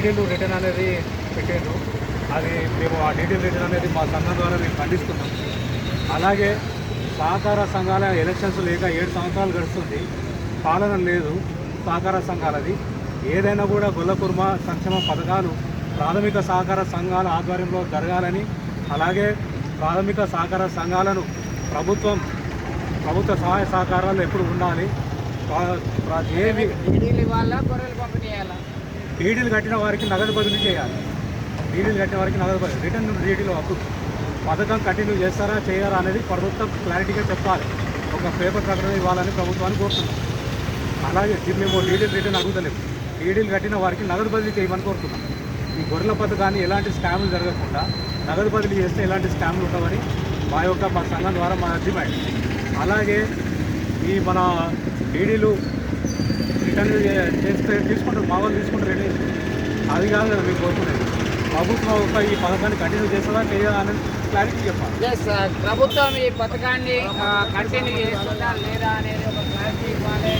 Detail return అనేది పెట్టారు అది మేము ఆ డీటెయిల్ రిటర్న్ అనేది మా సంఘం ద్వారా మేము ఖండిస్తున్నాం. అలాగే సహకార సంఘాల ఎలక్షన్స్ లేక ఏడు సంవత్సరాలు గడుస్తుంది. పాలన లేదు. సహకార సంఘాలది. ఏదైనా కూడా గొల్లకుర్మ సంక్షేమ పథకాలు ప్రాథమిక సహకార సంఘాల ఆధ్వర్యంలో జరగాలని అలాగే ప్రాథమిక సహకార సంఘాలను ప్రభుత్వం ప్రభుత్వ సహాయ సహకారాలు ఎప్పుడు ఉండాలి. ప్రా- ప్రా- ఏవి డీడీలు కట్టిన వారికి నగదు బదిలీ చేయాలి. డీడీలు కట్టిన వారికి నగదు బదిలీ రిటర్న్ డీడీలు అప్పుడు పథకం కంటిన్యూ చేస్తారా చేయరా అనేది ప్రభుత్వం క్లారిటీగా చెప్పాలి. ఒక పేపర్ ప్రకటన ఇవ్వాలని ప్రభుత్వాన్ని కోరుతున్నాం. అలాగే మేము డీడీలు రిటర్న్ అడుగుతలేము డీడీలు కట్టిన వారికి నగదు బదిలీ చేయమని కోరుతున్నాం. ఈ గొర్రెల పథకాన్ని ఎలాంటి స్కాములు జరగకుండా నగదు బదిలీ చేస్తే ఎలాంటి స్కాములు ఉండవని మా యొక్క మా సంఘం ద్వారా మా డిమాండ్ అలాగే ఈ మన డీడీలు రిటర్న్ చేస్తే తీసుకుంటారు మా వాళ్ళు తీసుకుంటారు రెడీ అది కాదు కదా మీకు కోరుకునేది. ప్రభుత్వం ఒక ఈ పథకాన్ని కంటిన్యూ చేస్తుందా లేదా అనేది క్లారిటీ చెప్పాలి. ఎస్ ప్రభుత్వం ఈ పథకాన్ని కంటిన్యూ చేస్తుందా లేదా అనేది ఒక క్లారిటీ ఇవ్వాలి.